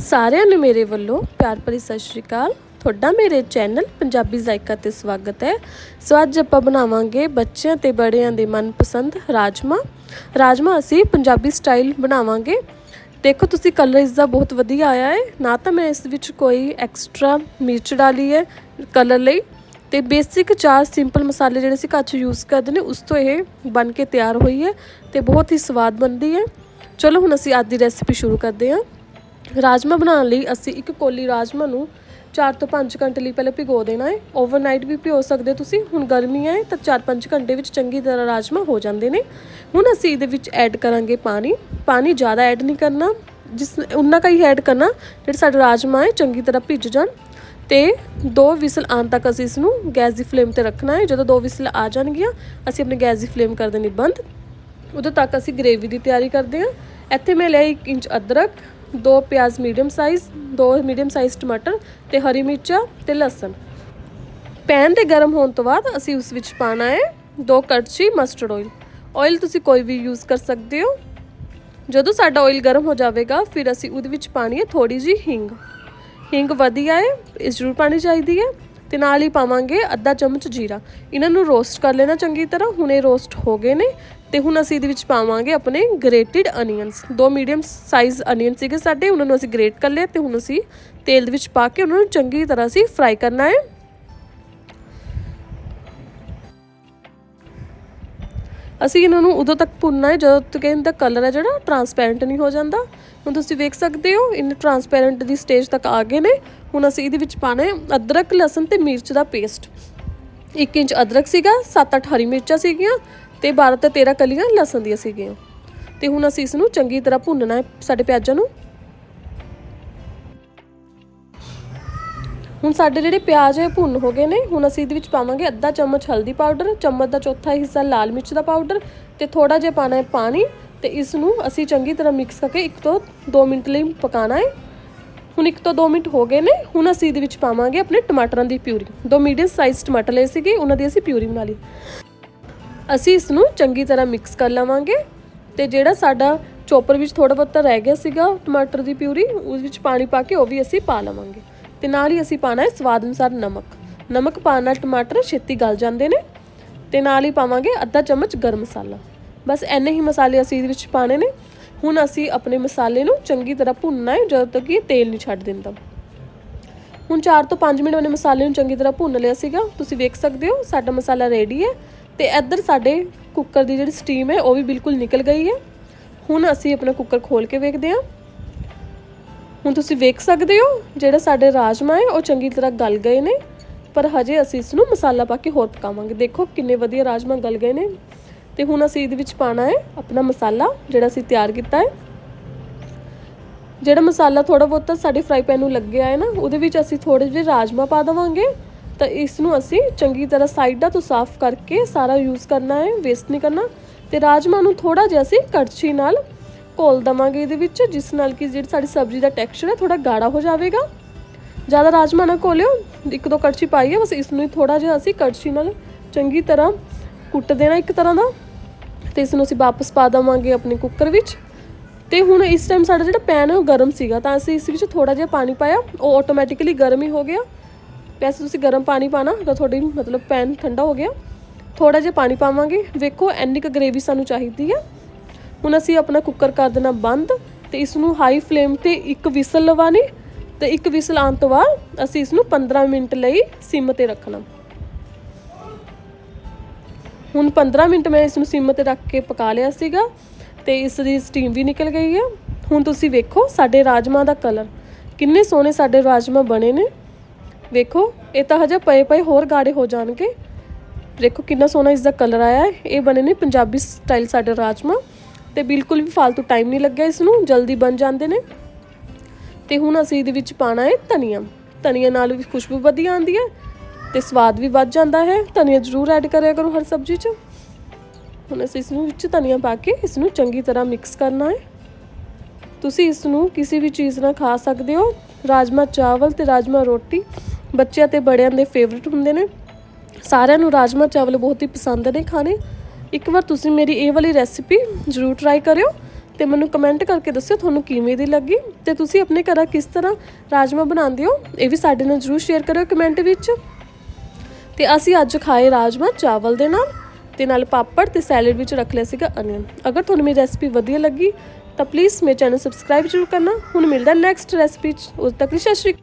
ਸਾਰਿਆਂ ਨੂੰ ਮੇਰੇ ਵੱਲੋਂ ਪਿਆਰ ਭਰੀ ਸਤਿ ਸ਼੍ਰੀ ਅਕਾਲ। ਤੁਹਾਡਾ ਮੇਰੇ ਚੈਨਲ ਪੰਜਾਬੀ ਜ਼ਾਇਕਾ ਤੇ ਸਵਾਗਤ ਹੈ। ਸੋ ਅੱਜ ਆਪਾਂ ਬਣਾਵਾਂਗੇ ਬੱਚਿਆਂ ਤੇ ਬੜਿਆਂ ਦੇ ਮਨਪਸੰਦ ਰਾਜਮਾ। ਰਾਜਮਾ ਅਸੀਂ ਪੰਜਾਬੀ ਸਟਾਈਲ ਬਣਾਵਾਂਗੇ। ਦੇਖੋ ਤੁਸੀਂ ਕਲਰ ਇਸ ਦਾ ਬਹੁਤ ਵਧੀਆ ਆਇਆ ਹੈ। ਨਾ ਤਾਂ ਮੈਂ ਇਸ ਵਿੱਚ ਕੋਈ ਐਕਸਟਰਾ ਮਿਰਚ ਡਾਲੀ ਹੈ ਕਲਰ ਲਈ। ਤੇ ਬੇਸਿਕ ਚਾਰ ਸਿੰਪਲ ਮਸਾਲੇ ਜਿਹੜੇ ਅਸੀਂ ਘਰ 'ਚ ਯੂਜ਼ ਕਰਦੇ ਨੇ, ਉਸ ਤੋਂ ਇਹ ਬਣ ਕੇ ਤਿਆਰ ਹੋਈ ਹੈ ਤੇ ਬਹੁਤ ਹੀ ਸਵਾਦ ਬਣਦੀ ਹੈ। ਚਲੋ ਹੁਣ ਅਸੀਂ ਅੱਜ ਦੀ ਰੈਸਿਪੀ ਸ਼ੁਰੂ ਕਰਦੇ ਹਾਂ। ਰਾਜਮਾ ਬਣਾਉਣ ਲਈ ਅਸੀਂ ਇੱਕ ਕੋਲੀ ਰਾਜਮਾ ਨੂੰ 4 ਤੋਂ 5 ਘੰਟੇ ਲਈ ਪਹਿਲਾਂ ਭਿਗੋ ਦੇਣਾ ਹੈ। ਓਵਰਨਾਈਟ ਵੀ ਭਿਓ ਸਕਦੇ ਹੋ ਤੁਸੀਂ। ਹੁਣ ਗਰਮੀ ਹੈ ਤਾਂ 4-5 ਘੰਟੇ ਵਿੱਚ ਚੰਗੀ ਤਰ੍ਹਾਂ ਰਾਜਮਾ ਹੋ ਜਾਂਦੇ ਨੇ। ਹੁਣ ਅਸੀਂ ਇਹਦੇ ਵਿੱਚ ਐਡ ਕਰਾਂਗੇ ਪਾਣੀ। ਪਾਣੀ ਜ਼ਿਆਦਾ ਐਡ ਨਹੀਂ ਕਰਨਾ। ਜਿਸ ਉਨਾ ਕਾ ਹੀ ਐਡ ਕਰਨਾ, ਜਿਹੜੇ ਸਾਡੇ ਰਾਜਮਾ ਹੈ, ਚੰਗੀ ਤਰ੍ਹਾਂ ਭਿੱਜ ਜਾਣ। ਤੇ ਦੋ ਵਿਸਲ ਆਉਣ ਤੱਕ ਅਸੀਂ ਇਸ ਨੂੰ ਗੈਸ ਦੀ ਫਲੇਮ ਤੇ ਰੱਖਣਾ ਹੈ। ਜਦੋਂ ਦੋ ਵਿਸਲ ਆ ਜਾਣਗੀਆਂ, ਅਸੀਂ ਆਪਣੀ ਗੈਸ ਦੀ ਫਲੇਮ ਕਰ ਦੇਣੀ ਬੰਦ ਉਦੋਂ ਤੱਕ ਅਸੀਂ ਗ੍ਰੇਵੀ ਦੀ ਤਿਆਰੀ ਕਰਦੇ ਹਾਂ। ਇੱਥੇ ਮੈਂ ਲਿਆ 1 ਇੰਚ ਅਦਰਕ, ਦੋ ਪਿਆਜ਼ ਮੀਡੀਅਮ ਸਾਈਜ਼ ਦੋ ਮੀਡੀਅਮ ਸਾਈਜ਼ ਟਮਾਟਰ ਤੇ ਹਰੀ ਮਿਰਚਾਂ ਤੇ ਲਸਣ। ਪੈਨ ਤੇ ਗਰਮ ਹੋਣ ਤੋਂ ਬਾਅਦ ਅਸੀਂ ਉਸ ਵਿੱਚ ਪਾਣਾ ਹੈ ਦੋ ਕੜਛੀ ਮਸਟਰਡ ਆਇਲ ਆਇਲ ਤੁਸੀਂ ਕੋਈ ਵੀ ਯੂਜ਼ ਕਰ ਸਕਦੇ ਹੋ। ਜਦੋਂ ਸਾਡਾ ਆਇਲ ਗਰਮ ਹੋ ਜਾਵੇਗਾ, ਫਿਰ ਅਸੀਂ ਉਹਦੇ ਵਿੱਚ ਪਾਣੀ ਹੈ ਥੋੜੀ ਜੀ ਹਿੰਗ। ਹਿੰਗ ਵਧੀਆ ਹੈ, ਇਹ ਜ਼ਰੂਰ ਪਾਣੀ ਚਾਹੀਦੀ ਹੈ ਤੇ ਨਾਲ ਹੀ ਪਾਵਾਂਗੇ ਅੱਧਾ ਚਮਚ ਜੀਰਾ। ਇਹਨਾਂ ਨੂੰ ਰੋਸਟ ਕਰ ਲੈਣਾ ਚੰਗੀ ਤਰ੍ਹਾਂ। ਹੁਣ ਇਹ ਰੋਸਟ ਹੋ ਗਏ ਨੇ ਤੇ ਹੁਣ ਅਸੀਂ ਇਹਦੇ ਵਿੱਚ ਪਾਵਾਂਗੇ ਆਪਣੇ ਗ੍ਰੇਟਡ ਅਨੀਅਨਸ ਦੋ ਮੀਡੀਅਮ ਸਾਈਜ਼ ਅਨੀਅਨ ਸੀਗੇ ਸਾਡੇ, ਉਹਨਾਂ ਨੂੰ ਅਸੀਂ ਗ੍ਰੇਟ ਕਰ ਲਿਆ ਤੇ ਹੁਣ ਅਸੀਂ ਤੇਲ ਦੇ ਵਿੱਚ ਪਾ ਕੇ ਉਹਨਾਂ ਨੂੰ ਚੰਗੀ ਤਰ੍ਹਾਂ ਅਸੀਂ ਫਰਾਈ ਕਰਨਾ ਹੈ। ਅਸੀਂ ਇਹਨਾਂ ਨੂੰ ਉਦੋਂ ਤੱਕ ਭੁੰਨਣਾ ਹੈ, ਜਦੋਂ ਤੱਕ ਇਹਦਾ ਕਲਰ ਹੈ ਜਿਹੜਾ ਟਰਾਂਸਪੈਰੈਂਟ ਨਹੀਂ ਹੋ ਜਾਂਦਾ। ਹੁਣ ਤੁਸੀਂ ਵੇਖ ਸਕਦੇ ਹੋ ਇਹਨੇ ਟਰਾਂਸਪੈਰੈਂਟ ਦੀ ਸਟੇਜ ਤੱਕ ਆ ਗਏ ਨੇ। ਹੁਣ ਅਸੀਂ ਇਹਦੇ ਵਿੱਚ ਪਾਣਾ ਹੈ ਅਦਰਕ, ਲਸਣ ਤੇ ਮਿਰਚ ਦਾ ਪੇਸਟ 1 ਇੰਚ ਅਦਰਕ ਸੀਗਾ 7-8 ਹਰੀ ਮਿਰਚਾਂ ਸੀਗੀਆਂ ਤੇ 12 ਤੋਂ 13 ਕਲੀਆਂ ਲਸਣ ਦੀਆਂ ਸੀਗੀਆਂ। ਤੇ ਹੁਣ ਅਸੀਂ ਇਸ ਨੂੰ ਚੰਗੀ ਤਰ੍ਹਾਂ ਭੁੰਨਣਾ ਹੈ ਸਾਡੇ ਪਿਆਜ਼ਾਂ ਨੂੰ। ਹੁਣ ਸਾਡੇ ਜਿਹੜੇ ਪਿਆਜ਼ ਹੈ ਭੁੰਨ ਹੋ ਗਏ ਨੇ, ਹੁਣ ਅਸੀਂ ਇਹਦੇ ਵਿੱਚ ਪਾਵਾਂਗੇ ਅੱਧਾ ਚਮਚ ਹਲਦੀ ਪਾਊਡਰ, ਚਮਚ ਦਾ ਚੌਥਾ ਹਿੱਸਾ ਲਾਲ ਮਿਰਚ ਦਾ ਪਾਊਡਰ ਤੇ ਥੋੜਾ ਜਿਹਾ ਪਾਣਾ ਹੈ ਪਾਣੀ ਤੇ ਇਸ ਨੂੰ ਅਸੀਂ ਚੰਗੀ ਤਰ੍ਹਾਂ ਮਿਕਸ ਕਰਕੇ 1 ਤੋਂ 2 ਮਿੰਟ ਲਈ ਪਕਾਣਾ ਹੈ। ਹੁਣ 1 ਤੋਂ 2 ਮਿੰਟ ਹੋ ਗਏ ਨੇ, ਹੁਣ ਅਸੀਂ ਇਹਦੇ ਵਿੱਚ ਪਾਵਾਂਗੇ ਆਪਣੇ ਟਮਾਟਰਾਂ ਦੀ ਪਿਊਰੀ। ਦੋ ਮੀਡੀਅਮ ਸਾਈਜ਼ ਟਮਾਟਰ ਲਏ ਸੀਗੇ, ਉਹਨਾਂ ਦੀ ਅਸੀਂ ਪਿਊਰੀ ਬਣਾ ਲਈ। ਅਸੀਂ ਇਸ ਨੂੰ ਚੰਗੀ ਤਰ੍ਹਾਂ ਮਿਕਸ ਕਰ ਲਵਾਂਗੇ ਤੇ ਜਿਹੜਾ ਸਾਡਾ ਚੋਪਰ ਵਿੱਚ ਥੋੜਾ ਬਹੁਤਾ ਰਹਿ ਗਿਆ ਸੀਗਾ ਟਮਾਟਰ ਦੀ ਪਿਊਰੀ, ਉਸ ਵਿੱਚ ਪਾਣੀ ਪਾ ਕੇ ਉਹ ਵੀ ਅਸੀਂ ਪਾ ਲਵਾਂਗੇ। ਤੇ ਨਾਲ ਹੀ ਅਸੀਂ ਪਾਣਾ ਹੈ ਸਵਾਦ ਅਨੁਸਾਰ ਨਮਕ। ਨਮਕ ਪਾਉਣ ਨਾਲ ਟਮਾਟਰ ਛੇਤੀ ਗਲ ਜਾਂਦੇ ਨੇ ਤੇ ਨਾਲ ਹੀ ਪਾਵਾਂਗੇ ਅੱਧਾ ਚਮਚ ਗਰਮ ਮਸਾਲਾ। ਬਸ ਐਨੇ ਹੀ ਮਸਾਲੇ ਅਸੀਂ ਇਹਦੇ ਵਿੱਚ ਪਾਣੇ ਨੇ। ਹੁਣ ਅਸੀਂ ਆਪਣੇ ਮਸਾਲੇ ਨੂੰ ਚੰਗੀ ਤਰ੍ਹਾਂ ਭੁੰਨਣਾ ਹੈ ਜਦੋਂ ਤੱਕ ਇਹ ਤੇਲ ਨਹੀਂ ਛੱਡ ਦਿੰਦਾ। ਹੁਣ 4 ਤੋਂ 5 ਮਿੰਟ ਉਹਨੇ ਮਸਾਲੇ ਨੂੰ ਚੰਗੀ ਤਰ੍ਹਾਂ ਭੁੰਨ ਲਿਆ ਸੀਗਾ। ਤੁਸੀਂ ਵੇਖ ਸਕਦੇ ਹੋ ਸਾਡਾ ਮਸਾਲਾ ਰੈਡੀ ਹੈ। ਤੇ ਇੱਧਰ ਸਾਡੇ ਕੁੱਕਰ ਦੀ ਜਿਹੜੀ ਸਟੀਮ ਹੈ, ਉਹ ਵੀ ਬਿਲਕੁਲ ਨਿਕਲ ਗਈ ਹੈ। ਹੁਣ ਅਸੀਂ ਆਪਣਾ ਕੁੱਕਰ ਖੋਲ ਕੇ ਵੇਖਦੇ ਹਾਂ। ਹੁਣ ਤੁਸੀਂ ਵੇਖ ਸਕਦੇ ਹੋ, ਜਿਹੜਾ ਸਾਡੇ ਰਾਜਮਾ ਹੈ, ਉਹ ਚੰਗੀ ਤਰ੍ਹਾਂ ਗਲ ਗਏ ਨੇ। ਪਰ ਹਜੇ ਅਸੀਂ ਇਸ ਨੂੰ ਮਸਾਲਾ ਪਾ ਕੇ ਹੋਰ ਪਕਾਵਾਂਗੇ। ਦੇਖੋ ਕਿੰਨੇ ਵਧੀਆ ਰਾਜਮਾ ਗਲ ਗਏ ਨੇ। ਤੇ ਹੁਣ ਅਸੀਂ ਇਹਦੇ ਵਿੱਚ ਪਾਣਾ ਹੈ ਆਪਣਾ ਮਸਾਲਾ, ਜਿਹੜਾ ਅਸੀਂ ਤਿਆਰ ਕੀਤਾ ਹੈ। ਜਿਹੜਾ ਮਸਾਲਾ ਥੋੜਾ ਬਹੁਤਾ ਸਾਡੇ ਫਰਾਈ ਪੈਨ ਨੂੰ ਲੱਗਿਆ ਹੈ ਨਾ, ਉਹਦੇ ਵਿੱਚ ਅਸੀਂ ਥੋੜੇ ਜਿਹੇ ਰਾਜਮਾ ਪਾ ਦੇਵਾਂਗੇ। ਤਾਂ ਇਸ ਨੂੰ ਅਸੀਂ ਚੰਗੀ ਤਰ੍ਹਾਂ ਸਾਈਡਾਂ ਤੋਂ ਸਾਫ਼ ਕਰਕੇ ਸਾਰਾ ਯੂਜ਼ ਕਰਨਾ ਹੈ ਵੇਸਟ ਨਹੀਂ ਕਰਨਾ। ਤੇ ਰਾਜਮਾ ਨੂੰ ਥੋੜਾ ਜਿਹਾ ਅਸੀਂ ਕੜਛੀ ਨਾਲ ਘੋਲ ਦਵਾਂਗੇ ਇਹਦੇ ਵਿੱਚ, ਜਿਸ ਨਾਲ ਕਿ ਜਿਹੜੀ ਸਾਡੀ ਸਬਜ਼ੀ ਦਾ ਟੈਕਸਚਰ ਹੈ ਥੋੜਾ ਗਾੜਾ ਹੋ ਜਾਵੇਗਾ। ਜ਼ਿਆਦਾ ਰਾਜਮਾ ਨਾ ਘੋਲਿਓ, ਇੱਕ ਦੋ ਕੜਛੀ ਪਾਈਏ, ਬਸ ਇਸ ਨੂੰ ਹੀ ਥੋੜਾ ਜਿਹਾ ਅਸੀਂ ਕੜਛੀ ਨਾਲ ਚੰਗੀ ਤਰ੍ਹਾਂ ਕੁੱਟ ਦੇਣਾ ਇੱਕ ਤਰ੍ਹਾਂ ਦਾ। ਤੇ ਇਸ ਨੂੰ ਅਸੀਂ ਵਾਪਸ ਪਾ ਦਵਾਂਗੇ ਆਪਣੇ ਕੁੱਕਰ ਵਿੱਚ। ਤੇ ਹੁਣ ਇਸ ਟਾਈਮ ਸਾਡਾ ਜਿਹੜਾ ਪੈਨ ਹੈ, ਉਹ ਗਰਮ ਸੀਗਾ, ਤਾਂ ਅਸੀਂ ਇਸ ਵਿੱਚ ਥੋੜਾ ਜਿਹਾ ਪਾਣੀ ਪਾਇਆ, ਉਹ ਆਟੋਮੈਟਿਕਲੀ ਗਰਮ ਹੀ ਹੋ ਗਿਆ। ਵੈਸੇ ਤੁਸੀਂ ਗਰਮ ਪਾਣੀ ਪਾਣਾ ਤਾਂ ਤੁਹਾਡੀ ਮਤਲਬ ਪੈਨ ਠੰਡਾ ਹੋ ਗਿਆ ਥੋੜਾ ਜਿਹਾ ਪਾਣੀ ਪਾਵਾਂਗੇ। ਵੇਖੋ ਐਨੀ ਕੁ ਗ੍ਰੇਵੀ ਸਾਨੂੰ ਚਾਹੀਦੀ ਆ। ਹੁਣ ਅਸੀਂ ਆਪਣਾ ਕੁੱਕਰ ਕਰ ਦੇਣਾ ਬੰਦ ਤੇ ਇਸ ਨੂੰ ਹਾਈ ਫਲੇਮ ਤੇ ਇੱਕ ਵਿਸਲ ਲਵਾਣੀ ਤੇ ਇੱਕ ਵਿਸਲ ਆਉਣ ਤੋਂ ਬਾਅਦ ਅਸੀਂ ਇਸ ਨੂੰ 15 ਮਿੰਟ ਲਈ ਸਿਮ ਤੇ ਰੱਖਣਾ। ਹੁਣ 15 ਮਿੰਟ ਮੈਂ ਇਸ ਨੂੰ ਸਿਮ ਤੇ ਰੱਖ ਕੇ ਪਕਾ ਲਿਆ ਸੀਗਾ ਤੇ ਇਸ ਦੀ ਸਟੀਮ ਵੀ ਨਿਕਲ ਗਈ ਹੈ ਹੁਣ ਤੁਸੀਂ ਵੇਖੋ, ਸਾਡੇ ਰਾਜਮਾ ਦਾ ਕਲਰ ਕਿੰਨੇ ਸੋਹਣੇ ਸਾਡੇ ਰਾਜਮਾ ਬਣੇ ਨੇ। ਵੇਖੋ, ਇਹ ਤਾਂ ਹਜੇ ਪਏ ਪਏ ਹੋਰ ਗਾੜੇ ਹੋ ਜਾਣਗੇ। ਦੇਖੋ ਕਿੰਨਾ ਸੋਹਣਾ ਇਸ ਦਾ ਕਲਰ ਆਇਆ ਹੈ। ਇਹ ਬਣੇ ਨੇ ਪੰਜਾਬੀ ਸਟਾਈਲ ਸਾਡੇ ਰਾਜਮਾ। ਤੇ ਬਿਲਕੁਲ ਵੀ ਫालतू ਟਾਈਮ ਨਹੀਂ ਲੱਗਿਆ ਇਸ ਨੂੰ ਜਲਦੀ ਬਣ ਜਾਂਦੇ ਨੇ। ਤੇ ਹੁਣ ਅਸੀਂ ਇਹਦੇ ਵਿੱਚ ਪਾਣਾ ਹੈ ਧਨੀਆ। ਧਨੀਆ ਨਾਲ ਵੀ ਖੁਸ਼ਬੂ ਵਧੀਆ ਆਉਂਦੀ ਹੈ ਤੇ ਸਵਾਦ ਵੀ ਵੱਧ ਜਾਂਦਾ ਹੈ। ਧਨੀਆ ਜ਼ਰੂਰ ਐਡ ਕਰਿਆ ਕਰੋ ਹਰ ਸਬਜ਼ੀ 'ਚ। ਹੁਣ ਅਸੀਂ ਇਸ ਨੂੰ ਵਿੱਚ ਧਨੀਆ ਪਾ ਕੇ ਇਸ ਨੂੰ ਚੰਗੀ ਤਰ੍ਹਾਂ ਮਿਕਸ ਕਰਨਾ ਹੈ। ਤੁਸੀਂ ਇਸ ਨੂੰ ਕਿਸੇ ਵੀ ਚੀਜ਼ ਨਾਲ ਖਾ ਸਕਦੇ ਹੋ। ਰਾਜਮਾ ਚਾਵਲ ਤੇ ਰਾਜਮਾ ਰੋਟੀ। ਬੱਚਿਆਂ ਤੇ ਬੜਿਆਂ ਦੇ ਫੇਵਰਿਟ ਹੁੰਦੇ ਨੇ। ਸਾਰਿਆਂ ਨੂੰ ਰਾਜਮਾ ਚਾਵਲ ਬਹੁਤ ਹੀ ਪਸੰਦ ਨੇ ਖਾਣੇ। ਇੱਕ ਵਾਰ ਤੁਸੀਂ ਮੇਰੀ ਇਹ ਵਾਲੀ ਰੈਸਿਪੀ ਜ਼ਰੂਰ ਟਰਾਈ ਕਰਿਓ ਤੇ ਮੈਨੂੰ ਕਮੈਂਟ ਕਰਕੇ ਦੱਸਿਓ ਤੁਹਾਨੂੰ ਕਿਵੇਂ ਦੀ ਲੱਗੀ ਤੇ ਤੁਸੀਂ ਆਪਣੇ ਘਰਾਂ ਕਿਸ ਤਰ੍ਹਾਂ ਰਾਜਮਾ ਬਣਾਉਂਦੇ ਹੋ, ਇਹ ਵੀ ਸਾਡੇ ਨਾਲ ਜਰੂਰ ਸ਼ੇਅਰ ਕਰਿਓ ਕਮੈਂਟ ਵਿੱਚ। ਤੇ ਅਸੀਂ ਅੱਜ ਖਾਏ ਰਾਜਮਾ ਚਾਵਲ ਦੇ ਨਾਲ ਤੇ ਨਾਲ ਪਾਪੜ ਤੇ ਸੈਲਡ ਵਿੱਚ ਰੱਖ ਲਿਆ ਸੀਗਾ ਅਨੀਅਨ ਅਗਰ ਤੁਹਾਨੂੰ ਮੇਰੀ ਰੈਸਪੀ ਵਧੀਆ ਲੱਗੀ ਤਾਂ ਪਲੀਜ਼ ਮੇਰੇ ਚੈਨਲ ਸਬਸਕ੍ਰਾਈਬ ਜ਼ਰੂਰ ਕਰਨਾ। ਹੁਣ ਮਿਲਦਾ ਨੈਕਸਟ ਰੈਸਪੀ ਚ। ਉਦੋਂ ਤੱਕ ਲਈ ਸਤਿ ਸ਼੍ਰੀ ਅਕਾਲ।